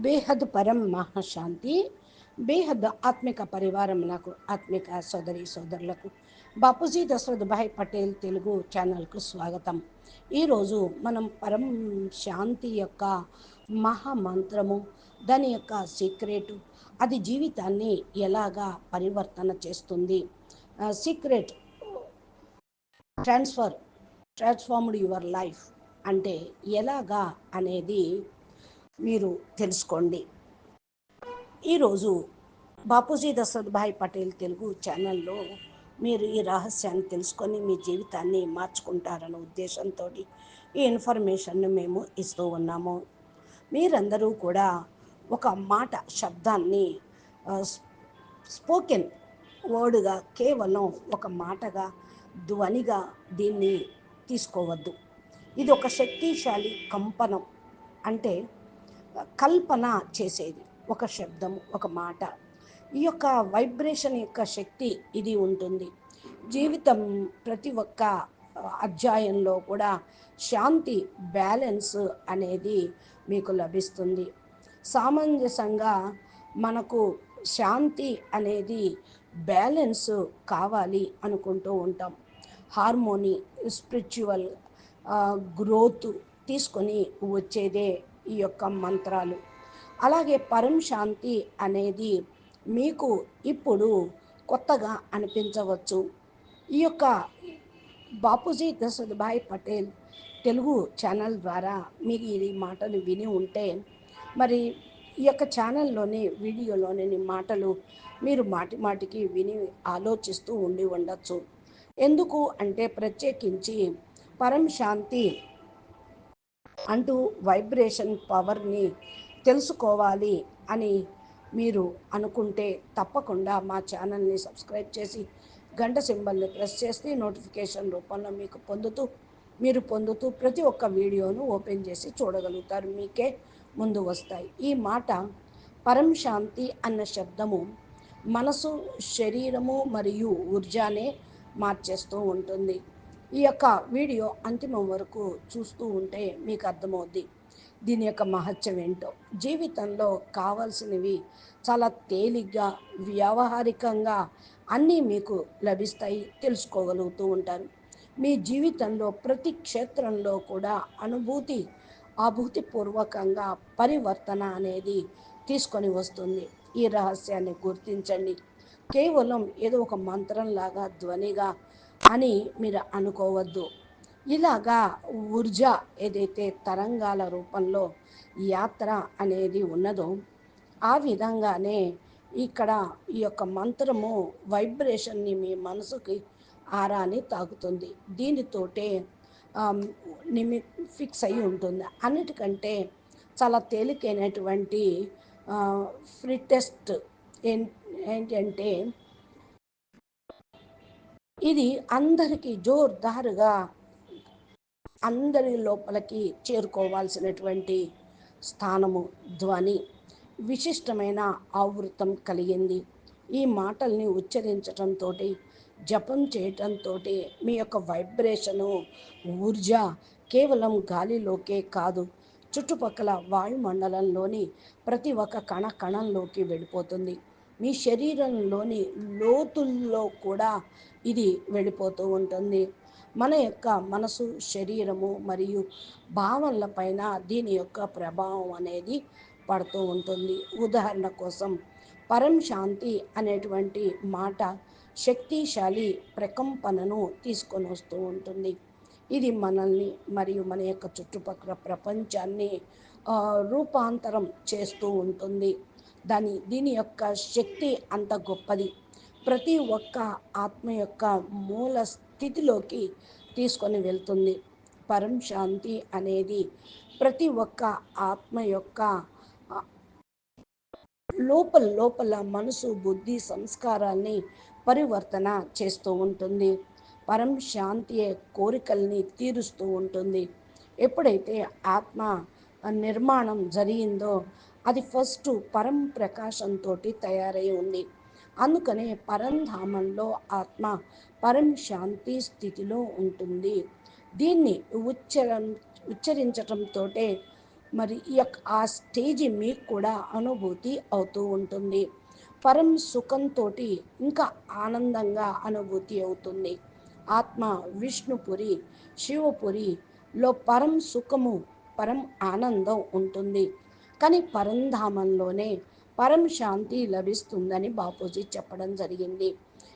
బేహద్ పరం మహాశాంతి బేహద్ ఆత్మిక పరివారం నాకు ఆత్మిక సోదరి సోదరులకు. బాపూజీ దశరథ్ భాయ్ పటేల్ తెలుగు ఛానల్కు స్వాగతం. ఈరోజు మనం పరం శాంతి యొక్క మహామంత్రము దాని యొక్క సీక్రెట్ అది జీవితాన్ని ఎలాగా పరివర్తన చేస్తుంది? Secret transfer transformed your life అంటే ఎలాగా అనేది మీరు తెలుసుకోండి. ఈరోజు బాపూజీ దశరథ్ పటేల్ తెలుగు ఛానల్లో మీరు ఈ రహస్యాన్ని తెలుసుకొని మీ జీవితాన్ని మార్చుకుంటారన్న ఉద్దేశంతో ఈ ఇన్ఫర్మేషన్ను మేము ఇస్తూ ఉన్నాము. మీరందరూ కూడా ఒక మాట శబ్దాన్ని స్పోకెన్ వర్డ్గా కేవలం ఒక మాటగా ధ్వనిగా దీన్ని తీసుకోవద్దు. ఇది ఒక శక్తిశాలి కంపనం. అంటే కల్పన చేసేది. ఒక శబ్దం ఒక మాట. ఈ యొక్క వైబ్రేషన్ యొక్క శక్తి ఇది ఉంటుంది. జీవితం ప్రతి ఒక్క అధ్యాయంలో కూడా శాంతి బ్యాలెన్స్ అనేది మీకు లభిస్తుంది. సామంజసంగా మనకు శాంతి అనేది బ్యాలెన్స్ కావాలి అనుకుంటూ ఉంటాం. హార్మోనీ స్పిరిచువల్ గ్రోత్ తీసుకొని వచ్చేదే ఈ యొక్క మంత్రాలు. అలాగే పరం శాంతి అనేది మీకు ఇప్పుడు కొత్తగా అనిపించవచ్చు. ఈ యొక్క బాపూజీ దశరథభాయ్ పటేల్ తెలుగు ఛానల్ ద్వారా మీరు ఈ మాటలు విని ఉంటే మరి ఈ యొక్క ఛానల్లోని వీడియోలోని మాటలు మీరు మాటి మాటికి విని ఆలోచిస్తూ ఉండి ఉండొచ్చు. ఎందుకు అంటే ప్రత్యేకించి పరం శాంతి అంటూ వైబ్రేషన్ పవర్ని తెలుసుకోవాలి అని మీరు అనుకుంటే తప్పకుండా మా ఛానల్ని సబ్స్క్రైబ్ చేసి గంట సింబల్ని ప్రెస్ చేస్తే నోటిఫికేషన్ రూపంలో మీకు పొందుతూ మీరు పొందుతూ ప్రతి ఒక్క వీడియోను ఓపెన్ చేసి చూడగలుగుతారు. మీకే ముందు వస్తాయి. ఈ మాట పరం శాంతి అన్న శబ్దము మనసు శరీరము మరియు ఊర్జానే మార్చేస్తూ ఉంటుంది. ఈ యొక్క వీడియో అంతిమం వరకు చూస్తూ ఉంటే మీకు అర్థమవుద్ది. దీని యొక్క మహత్యం ఏంటో? జీవితంలో కావాల్సినవి చాలా తేలిగ్గా వ్యావహారికంగా అన్నీ మీకు లభిస్తాయి తెలుసుకోగలుగుతూ ఉంటారు. మీ జీవితంలో ప్రతి క్షేత్రంలో కూడా అనుభూతి అభూతిపూర్వకంగా పరివర్తన అనేది తీసుకొని వస్తుంది. ఈ రహస్యాన్ని గుర్తించండి. కేవలం ఏదో ఒక మంత్రంలాగా ధ్వనిగా అని మీరు అనుకోవద్దు. ఇలాగా ఊర్జా ఏదైతే తరంగాల రూపంలో యాత్ర అనేది ఉన్నదో ఆ విధంగానే ఇక్కడ ఈ యొక్క మంత్రము వైబ్రేషన్ని మీ మనసుకి ఆరాని తాగుతుంది దీనితోటే నిమి ఫిక్స్ అయి ఉంటుంది. అన్నిటికంటే చాలా తేలికైనటువంటి ఫ్రిటెస్ట్ ఏంటంటే ఇది అందరికీ జోర్దారుగా అందరి లోపలికి చేరుకోవాల్సినటువంటి స్థానము ధ్వని. విశిష్టమైన ఆవృతం కలిగింది. ఈ మాటల్ని ఉచ్చరించటంతో జపం చేయటంతో మీ యొక్క వైబ్రేషను ఊర్జ కేవలం గాలిలోకే కాదు చుట్టుపక్కల వాయుమండలంలోని ప్రతి ఒక్క కణ కణంలోకి వెళ్ళిపోతుంది. మీ శరీరంలోని లోతుల్లో కూడా ఇది వెళ్ళిపోతూ ఉంటుంది. మన యొక్క మనసు శరీరము మరియు భావనల పైన దీని యొక్క ప్రభావం అనేది పడుతూ ఉంటుంది. ఉదాహరణ కోసం పరం శాంతి అనేటువంటి మాట శక్తిశాలి ప్రకంపనను తీసుకొని వస్తూ ఉంటుంది. ఇది మనల్ని మరియు మన యొక్క చుట్టుపక్కల ప్రపంచాన్ని రూపాంతరం చేస్తూ ఉంటుంది. దాని దీని యొక్క శక్తి అంత గొప్పది. ప్రతి ఒక్క ఆత్మ యొక్క మూల స్థితిలోకి తీసుకొని వెళ్తుంది. పరం శాంతి అనేది ప్రతి ఒక్క ఆత్మ యొక్క లోపల లోపల మనసు బుద్ధి సంస్కారాన్ని పరివర్తన చేస్తూ ఉంటుంది. పరం శాంతి కోరికల్ని తీరుస్తూ ఉంటుంది. ఎప్పుడైతే ఆత్మ నిర్మాణం జరిగిందో అది ఫస్ట్ పరం ప్రకాశంతో తయారై ఉంది. అందుకనే పరంధామంలో ఆత్మ పరం శాంతి స్థితిలో ఉంటుంది. దీన్ని ఉచ్చరం ఉచ్చరించటంతో మరి ఈ యొక్క ఆ స్టేజ్ మీకు కూడా అనుభూతి అవుతూ ఉంటుంది. పరం సుఖంతో ఇంకా ఆనందంగా అనుభూతి అవుతుంది. ఆత్మ విష్ణుపురి శివపురిలో పరం సుఖము పరం ఆనందం ఉంటుంది. కానీ పరంధామంలోనే పరం శాంతి లభిస్తుందని బాపూజీ చెప్పడం జరిగింది.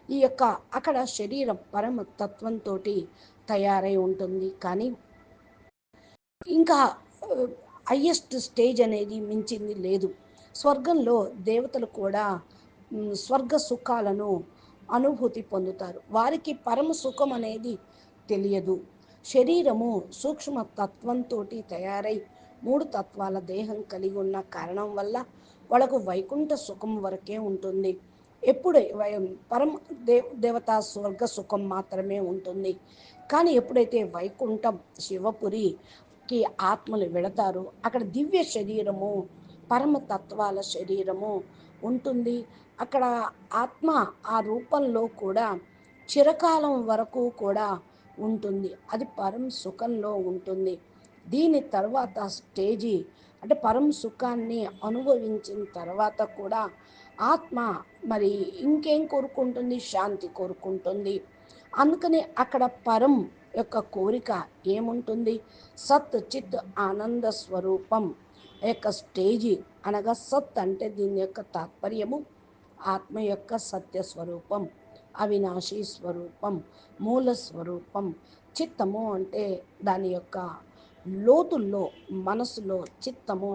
ఈ యొక్క అక్కడ శరీరం పరమ తత్వంతో తయారై ఉంటుంది. కానీ ఇంకా హయ్యెస్ట్ స్టేజ్ అనేది మించింది లేదు. స్వర్గంలో దేవతలు కూడా స్వర్గ సుఖాలను అనుభూతి పొందుతారు. వారికి పరమ సుఖం అనేది తెలియదు. శరీరము సూక్ష్మ తత్వంతో తయారై మూడు తత్వాల దేహం కలిగి ఉన్న కారణం వల్ల వాళ్ళకు వైకుంఠ సుఖం వరకే ఉంటుంది. ఎప్పుడు వై- పరమ దేవ దేవతా స్వర్గ సుఖం మాత్రమే ఉంటుంది. కానీ ఎప్పుడైతే వైకుంఠం శివపురికి ఆత్మలు వెళతారో అక్కడ దివ్య శరీరము పరమ తత్వాల శరీరము ఉంటుంది. అక్కడ ఆత్మ ఆ రూపంలో కూడా చిరకాలం వరకు కూడా ఉంటుంది. అది పరం సుఖంలో ఉంటుంది. దీని తర్వాత స్టేజీ అంటే పరం సుఖాన్ని అనుభవించిన తర్వాత కూడా ఆత్మ మరి ఇంకేం కోరుకుంటుంది? శాంతి కోరుకుంటుంది. అందుకని అక్కడ పరం యొక్క కోరిక ఏముంటుంది? సత్ చిత్ ఆనంద స్వరూపం యొక్క స్టేజీ అనగా సత్ అంటే దీని యొక్క తాత్పర్యము ఆత్మ యొక్క సత్య స్వరూపం అవినాశి స్వరూపం మూల స్వరూపం. చిత్తము అంటే దాని యొక్క లోతుల్లో మనసులో చిత్తము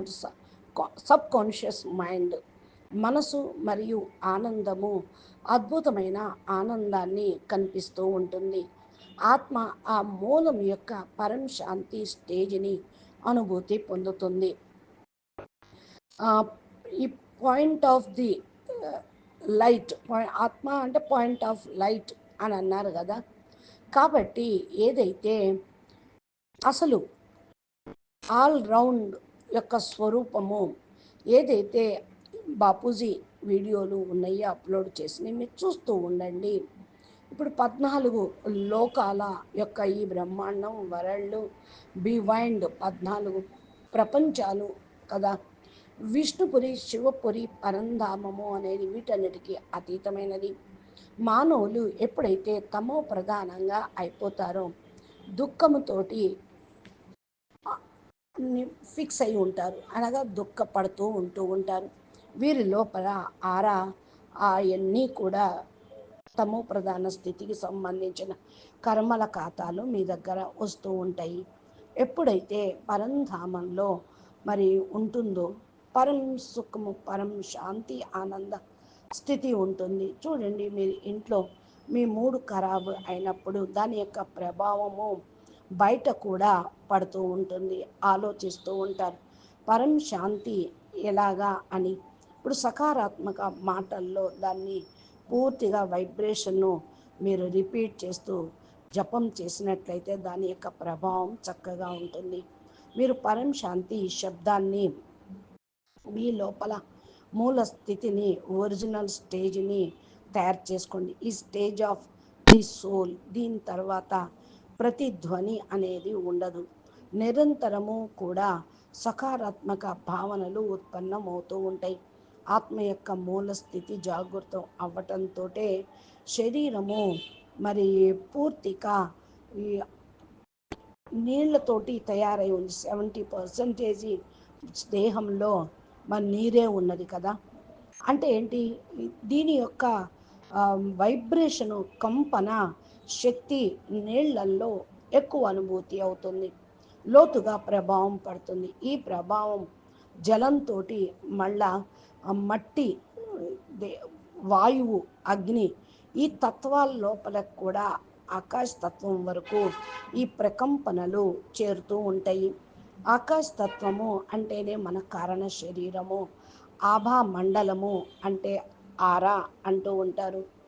సబ్ కాన్షియస్ మైండ్. మనసు మరియు ఆనందము అద్భుతమైన ఆనందాన్ని కనిపిస్తూ ఉంటుంది. ఆత్మ ఆ మూలం యొక్క పరం శాంతి స్టేజ్ని అనుభూతి పొందుతుంది. ఈ పాయింట్ ఆఫ్ ది లైట్ ఆత్మ అంటే పాయింట్ ఆఫ్ లైట్ అని అన్నారు కదా. కాబట్టి ఏదైతే అసలు ఆల్ రౌండ్ యొక్క స్వరూపము ఏదైతే బాపూజీ వీడియోలు ఉన్నాయో అప్లోడ్ చేసినవి మీరు చూస్తూ ఉండండి. ఇప్పుడు పద్నాలుగు లోకాల యొక్క ఈ బ్రహ్మాండం వరల్డ్ బివైండ్ పద్నాలుగు ప్రపంచాలు కదా. విష్ణుపురి శివపురి పరంధామము అనేది వీటన్నిటికీ అతీతమైనది. మానవులు ఎప్పుడైతే తమో ప్రధానంగా అయిపోతారో దుఃఖముతోటి ఫిక్స్ అయి ఉంటారు. అనగా దుఃఖపడుతూ ఉంటూ ఉంటారు. వీరి లోపల ఆరా అవన్నీ కూడా తమో ప్రధాన స్థితికి సంబంధించిన కర్మల ఖాతాలు మీ దగ్గర వస్తూ ఉంటాయి. ఎప్పుడైతే పరంధామంలో మరి ఉంటుందో పరం సుఖము పరం శాంతి ఆనంద స్థితి ఉంటుంది. చూడండి మీరు ఇంట్లో మీ మూడు ఖరాబు అయినప్పుడు దాని యొక్క ప్రభావము బయట కూడా పడుతూ ఉంటుంది ఆలోచిస్తూ ఉంటారు. పరం శాంతి ఎలాగా అని. ఇప్పుడు సకారాత్మక మాటల్లో దాన్ని పూర్తిగా వైబ్రేషన్ను మీరు రిపీట్ చేస్తూ జపం చేసినట్లయితే దాని యొక్క ప్రభావం చక్కగా ఉంటుంది. మీరు పరం శాంతి శబ్దాన్ని మీ లోపల మూల స్థితిని ఒరిజినల్ స్టేజ్ని తయారు చేసుకోండి. ఈ స్టేజ్ ఆఫ్ ది సోల్ దీని తర్వాత ప్రతిధ్వని అనేది ఉండదు. నిరంతరము కూడా సకారాత్మక భావనలు ఉత్పన్నమవుతూ ఉంటాయి. ఆత్మ యొక్క మూల స్థితి జాగృతం అవ్వటంతో శరీరము మరి పూర్తిగా ఈ నీళ్ళతోటి తయారై ఉంది. సెవెంటీ పర్సెంటేజీ దేహంలో మన నీరే ఉన్నది కదా. అంటే ఏంటి? దీని యొక్క వైబ్రేషను కంపన శక్తి నీళ్ళల్లో ఎక్కువ అనుభూతి అవుతుంది. లోతుగా ప్రభావం పడుతుంది. ఈ ప్రభావం జలంతో మళ్ళా మట్టి దే- వాయువు అగ్ని ఈ తత్వాల లోపల కూడా ఆకాశ తత్వం వరకు ఈ ప్రకంపనలు చేరుతూ ఉంటాయి. ఆకాశ తత్వము అంటేనే మన కారణ శరీరము. ఆభా మండలము అంటే ఆరా అంటూ ఉంటారు.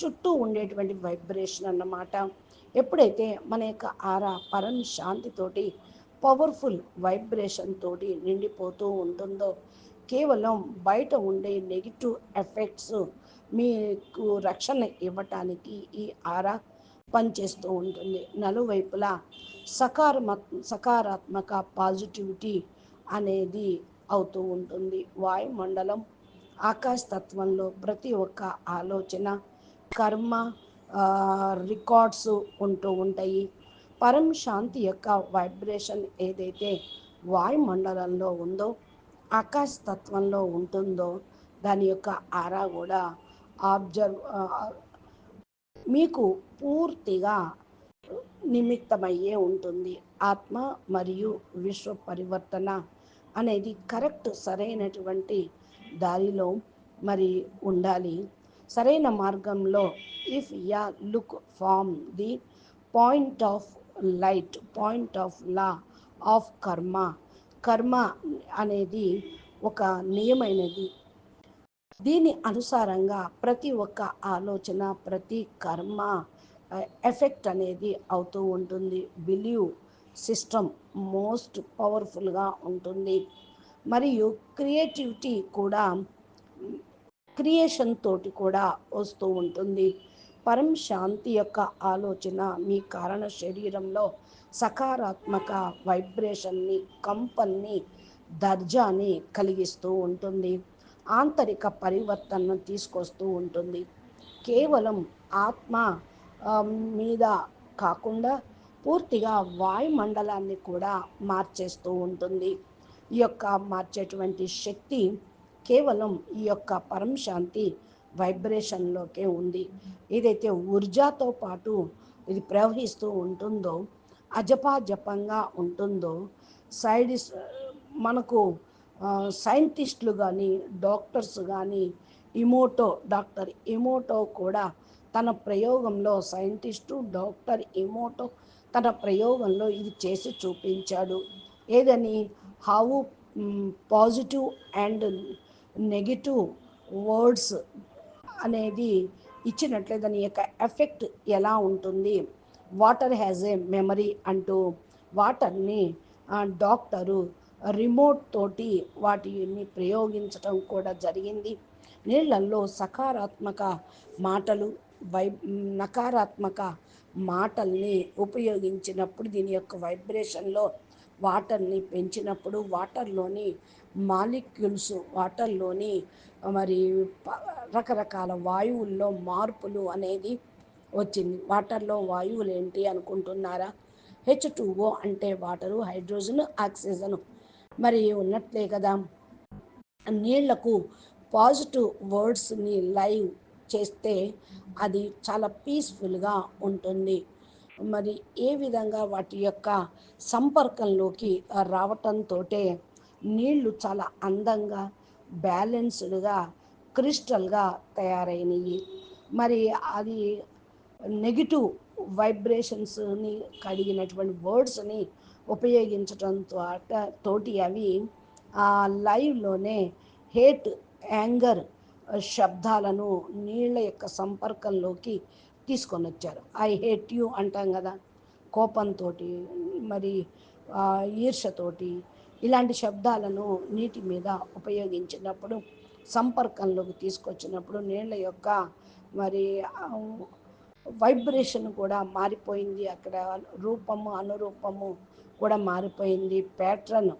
చుట్టూ ఉండేటువంటి వైబ్రేషన్ అన్నమాట. ఎప్పుడైతే మన యొక్క ఆరా పరం శాంతితోటి పవర్ఫుల్ వైబ్రేషన్ తోటి నిండిపోతూ ఉంటుందో కేవలం బయట ఉండే నెగిటివ్ ఎఫెక్ట్స్ మీకు రక్షణ ఇవ్వటానికి ఈ ఆరా పనిచేస్తూ ఉంటుంది. నలువైపులా సకారమ సకారాత్మక పాజిటివిటీ అనేది అవుతూ ఉంటుంది. వాయుమండలం ఆకాశతత్వంలో ప్రతి ఒక్క ఆలోచన కర్మ రికార్డ్స్ ఉంటూ ఉంటాయి. పరం శాంతి యొక్క వైబ్రేషన్ ఏదైతే వాయుమండలంలో ఉందో ఆకాశ తత్వంలో ఉంటుందో దాని యొక్క ఆరా కూడా ఆబ్జర్వ్ మీకు పూర్తిగా నిమిత్తమయ్యే ఉంటుంది. ఆత్మ మరియు విశ్వ పరివర్తన అనేది కరెక్ట్ సరైనటువంటి దారిలో మరి ఉండాలి. సరైన మార్గంలో if ya look from the point of light point of law of karma karma అనేది ఒక నియమైనది. దీని అనుసారంగా ప్రతి ఒక్క ఆలోచన ప్రతి కర్మ ఎఫెక్ట్ అనేది అవుతూ ఉంటుంది. బిలీవ్ సిస్టమ్ మోస్ట్ పవర్ఫుల్గా ఉంటుంది. మరియు క్రియేటివిటీ కూడా క్రియేషన్ తోటి కూడా వస్తూ ఉంటుంది. పరం శాంతి యొక్క ఆలోచన మీ కారణ శరీరంలో సకారాత్మక వైబ్రేషన్ని కంపన్ని దర్జాని కలిగిస్తూ ఉంటుంది. ఆంతరిక పరివర్తనను తీసుకొస్తూ ఉంటుంది. కేవలం ఆత్మ మీద కాకుండా పూర్తిగా వాయుమండలాన్ని కూడా మార్చేస్తూ ఉంటుంది. ఈ యొక్క మార్చేటువంటి శక్తి కేవలం ఈ యొక్క పరమశాంతి వైబ్రేషన్లోకే ఉంది. ఏదైతే ఊర్జాతో పాటు ఇది ప్రవహిస్తూ ఉంటుందో అజపాజపంగా ఉంటుందో సైడిస్ మనకు సైంటిస్టులు కానీ డాక్టర్స్ కానీ ఇమోటో డాక్టర్ ఇమోటో కూడా తన ప్రయోగంలో సైంటిస్టు డాక్టర్ ఇమోటో తన ప్రయోగంలో ఇది చేసి చూపించాడు. ఏదని? How positive and negative words అనేది ఇచ్చినట్లే దాని యొక్క ఎఫెక్ట్ ఎలా ఉంటుంది? వాటర్ హ్యాజ్ ఏ మెమరీ అంటూ వాటర్ని డాక్టరు రిమోట్ తోటి వాటిని ప్రయోగించటం కూడా జరిగింది. నీళ్ళల్లో సకారాత్మక మాటలు వై నకారాత్మక మాటల్ని ఉపయోగించినప్పుడు దీని యొక్క వైబ్రేషన్లో వాటర్ని పెంచినప్పుడు వాటర్లోని మాలిక్యూల్స్ వాటర్లోని మరి రకరకాల వాయువుల్లో మార్పులు అనేది వచ్చింది. వాటర్లో వాయువులు ఏంటి అనుకుంటున్నారా? హెచ్ టూఓ అంటే వాటరు హైడ్రోజన్ ఆక్సిజన్. మరి ఉన్నట్లే కదా. నీళ్ళకు పాజిటివ్ వర్డ్స్ని లైవ్ చేస్తే అది చాలా పీస్ఫుల్గా ఉంటుంది. మరి ఏ విధంగా వాటి యొక్క సంపర్కంలోకి రావటంతో నీళ్ళు చాలా అందంగా బ్యాలెన్స్డ్గా క్రిస్టల్గా తయారైనవి మరి అది నెగిటివ్ వైబ్రేషన్స్ని కడిగినటువంటి వర్డ్స్ని ఉపయోగించడం తోటి అవి లైవ్లోనే హేట్ యాంగర్ శబ్దాలను నీళ్ళ యొక్క సంపర్కంలోకి తీసుకొని వచ్చారు. ఐ హేట్ యూ అంటాం కదా. కోపంతో మరి ఈర్షతోటి ఇలాంటి శబ్దాలను నీటి మీద ఉపయోగించినప్పుడు సంపర్కంలోకి తీసుకొచ్చినప్పుడు నీళ్ళ యొక్క మరి వైబ్రేషన్ కూడా మారిపోయింది. అక్కడ రూపము అనురూపము కూడా మారిపోయింది. ప్యాట్రన్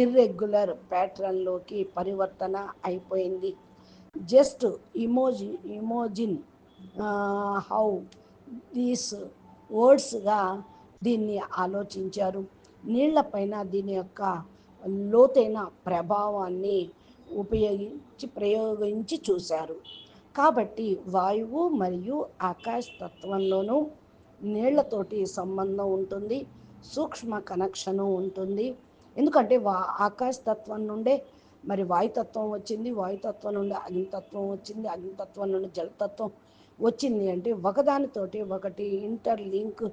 ఇర్రెగ్యులర్ ప్యాట్రన్లోకి పరివర్తన అయిపోయింది. Just emoji imagine how these వర్డ్స్గా దీన్ని ఆలోచించారు. నీళ్ళపైన దీని యొక్క లోతైన ప్రభావాన్ని ఉపయోగించి ప్రయోగించి చూశారు. కాబట్టి వాయువు మరియు ఆకాశ తత్వంలోనూ నీళ్ళతోటి సంబంధం ఉంటుంది సూక్ష్మ కనెక్షను ఉంటుంది. ఎందుకంటే వా ఆకాశ తత్వం నుండే మరి వాయుతత్వం వచ్చింది వాయుతత్వం నుండి అగ్నితత్వం వచ్చింది అగ్నితత్వం నుండి జలతత్వం వచ్చింది అంటే ఒకదానితోటి ఒకటి ఇంటర్ లింక్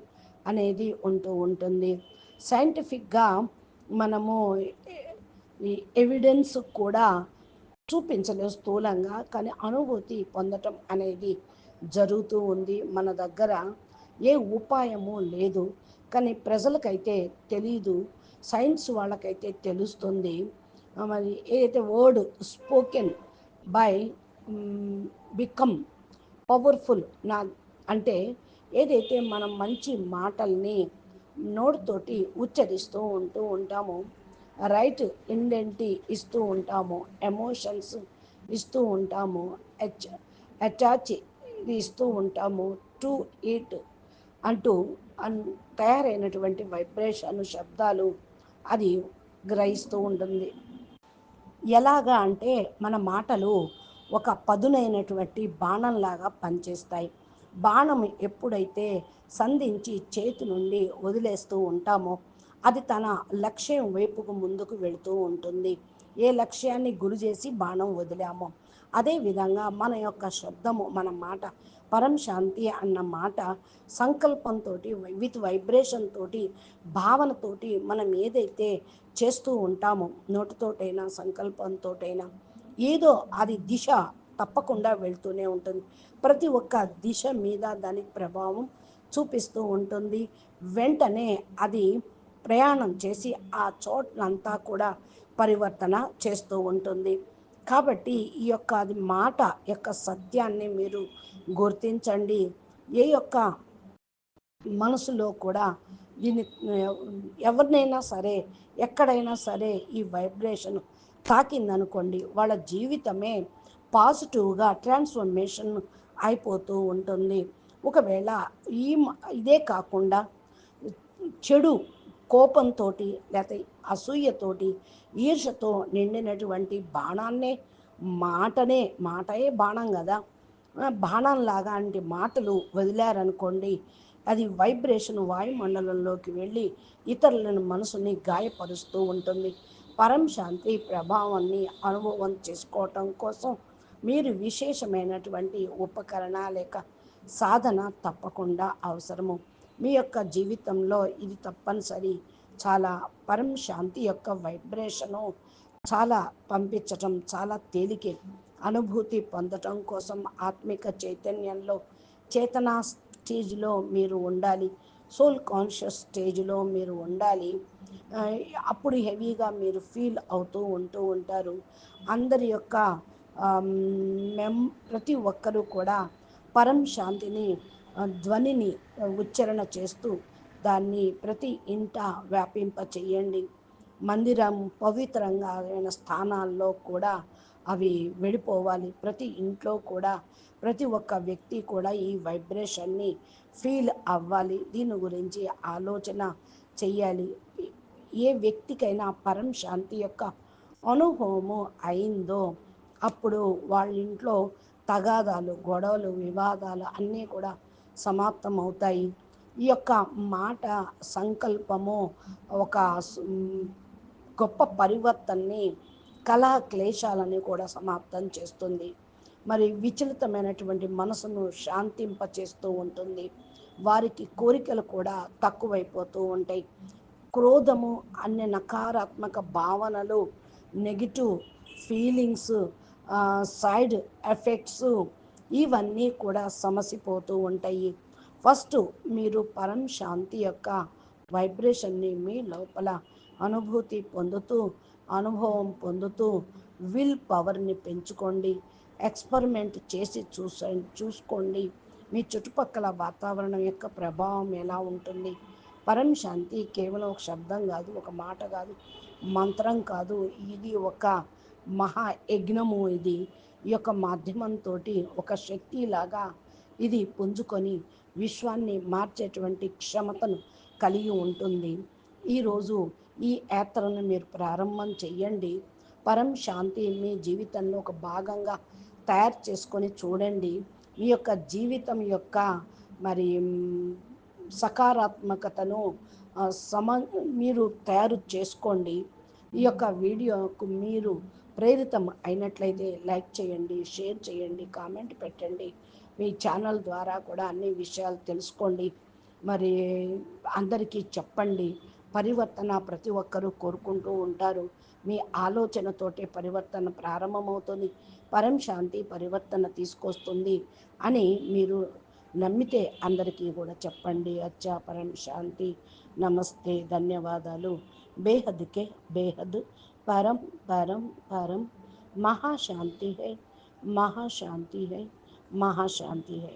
అనేది ఉంటూ ఉంటుంది. సైంటిఫిక్గా మనము ఎవిడెన్స్ కూడా చూపించలేదు స్థూలంగా కానీ అనుభూతి పొందటం అనేది జరుగుతూ ఉంది మన దగ్గర. ఏ ఉపాయము లేదు. కానీ ప్రజలకైతే తెలీదు. సైన్స్ వాళ్ళకైతే తెలుస్తుంది. మరి ఏదైతే word spoken by become powerful నా అంటే ఏదైతే మనం మంచి మాటల్ని నోటితోటి ఉచ్చరిస్తూ ఉంటూ ఉంటామో రైట్ ఇండెంటి ఇస్తూ ఉంటాము ఎమోషన్స్ ఇస్తూ ఉంటాము అచ్ అటాచ్ ఇస్తూ ఉంటాము టు ఇట్ అంటూ అన్ తయారైనటువంటి వైబ్రేషన్ శబ్దాలు అది గ్రహిస్తూ ఉంటుంది. ఎలాగా అంటే మన మాటలు ఒక పదునైనటువంటి బాణంలాగా పనిచేస్తాయి. బాణం ఎప్పుడైతే సంధించి చేతి నుండి వదిలేస్తూ ఉంటామో అది తన లక్ష్యం వైపుకు ముందుకు వెళుతూ ఉంటుంది. ఏ లక్ష్యాన్ని గురి చేసి బాణం వదిలామో అదేవిధంగా మన యొక్క శబ్దము మన మాట పరం శాంతి అన్న మాట సంకల్పంతో విత్ వైబ్రేషన్ తోటి భావనతోటి మనం ఏదైతే చేస్తూ ఉంటామో నోటితోటైనా సంకల్పంతోటైనా ఏదో అది దిశ తప్పకుండా వెళ్తూనే ఉంటుంది. ప్రతి ఒక్క దిశ మీద దాని ప్రభావం చూపిస్తూ ఉంటుంది. వెంటనే అది ప్రయాణం చేసి ఆ చోట్లంతా కూడా పరివర్తన చేస్తూ ఉంటుంది. కాబట్టి ఈ యొక్క అది మాట యొక్క సత్యాన్ని మీరు గుర్తించండి. ఏ యొక్క మనసులో కూడా దీన్ని ఎవరినైనా సరే ఎక్కడైనా సరే ఈ వైబ్రేషన్ తాకిందనుకోండి వాళ్ళ జీవితమే పాజిటివ్గా ట్రాన్స్ఫర్మేషన్ అయిపోతూ ఉంటుంది. ఒకవేళ ఈ ఇదే కాకుండా చెడు కోపంతో లేకపోతే అసూయతోటి ఈర్షతో నిండినటువంటి బాణాన్నే మాటనే మాటయే బాణం కదా. బాణంలాగా అంటే మాటలు వదిలారనుకోండి అది వైబ్రేషన్ వాయుమండలంలోకి వెళ్ళి ఇతరులను మనసుని గాయపరుస్తూ ఉంటుంది. పరం శాంతి ప్రభావాన్ని అనుభవం చేసుకోవటం కోసం మీరు విశేషమైనటువంటి ఉపకరణ లేక సాధన తప్పకుండా అవసరము. మీ యొక్క జీవితంలో ఇది తప్పనిసరి. చాలా పరం శాంతి యొక్క వైబ్రేషను చాలా పంపించటం చాలా తేలికే అనుభూతి పొందటం కోసం ఆత్మిక చైతన్యంలో చేతనా స్టేజ్లో మీరు ఉండాలి. సోల్ కాన్షియస్ స్టేజ్లో మీరు ఉండాలి. అప్పుడు హెవీగా మీరు ఫీల్ అవుతూ ఉంటూ ఉంటారు. అందరి యొక్క మెం ప్రతి ఒక్కరూ కూడా పరం శాంతిని ధ్వనిని ఉచ్చరణ చేస్తూ దాన్ని ప్రతి ఇంట వ్యాపింప చేయండి మందిరం పవిత్రంగా అయిన స్థానాల్లో కూడా అవి వెళ్ళిపోవాలి ప్రతి ఇంట్లో కూడా ప్రతి ఒక్క వ్యక్తి కూడా ఈ వైబ్రేషన్ని ఫీల్ అవ్వాలి. దీని గురించి ఆలోచన చెయ్యాలి. ఏ వ్యక్తికైనా పరం శాంతి యొక్క అనుభవము అయిందో అప్పుడు వాళ్ళ ఇంట్లో తగాదాలు గొడవలు వివాదాలు అన్నీ కూడా సమాప్తం అవుతాయి ఈ యొక్క మాట సంకల్పము ఒక గొప్ప పరివర్తనని కళా క్లేశాలని కూడా సమాప్తం చేస్తుంది. మరి విచలితమైనటువంటి మనసును శాంతింపచేస్తూ ఉంటుంది. వారికి కోరికలు కూడా తక్కువైపోతూ ఉంటాయి. క్రోధము అన్ని నకారాత్మక భావనలు నెగిటివ్ ఫీలింగ్స్ సైడ్ ఎఫెక్ట్స్ ఇవన్నీ కూడా సమసిపోతూ ఉంటాయి. ఫస్ట్ మీరు పరం శాంతి యొక్క వైబ్రేషన్ని మీ లోపల అనుభూతి పొందుతూ అనుభవం పొందుతూ విల్ పవర్ని పెంచుకోండి ఎక్స్పెరిమెంట్ చేసి చూస చూసుకోండి. మీ చుట్టుపక్కల వాతావరణం యొక్క ప్రభావం ఎలా ఉంటుంది? పరం శాంతి కేవలం ఒక శబ్దం కాదు ఒక మాట కాదు మంత్రం కాదు. ఇది ఒక మహా యజ్ఞము ఇది. ఈ యొక్క మాధ్యమంతో ఒక శక్తిలాగా ఇది పుంజుకొని విశ్వాన్ని మార్చేటువంటి క్షమతను కలిగి ఉంటుంది. ఈరోజు ఈ యాత్రను మీరు ప్రారంభం చెయ్యండి. పరం శాంతి మీ జీవితంలో ఒక భాగంగా తయారు చేసుకొని చూడండి. మీ యొక్క జీవితం యొక్క మరి సకారాత్మకతను సమ మీరు తయారు చేసుకోండి. ఈ యొక్క వీడియోకు మీరు ప్రేరితం అయినట్లయితే లైక్ చేయండి షేర్ చేయండి కామెంట్ పెట్టండి. మీ ఛానల్ ద్వారా కూడా అన్ని విషయాలు తెలుసుకోండి. మరి అందరికీ చెప్పండి. పరివర్తన ప్రతి ఒక్కరూ కోరుకుంటూ ఉంటారు. మీ ఆలోచనతోటే పరివర్తన ప్రారంభమవుతుంది. పరం శాంతి పరివర్తన తీసుకొస్తుంది అని మీరు నమ్మితే అందరికీ కూడా చెప్పండి. అచ్చా పరం శాంతి. నమస్తే ధన్యవాదాలు. బేహద్కే బేహద్. పరం పరం పరం. మహాశాంతి హై మహాశాంతి హై మహాశాంతి హై.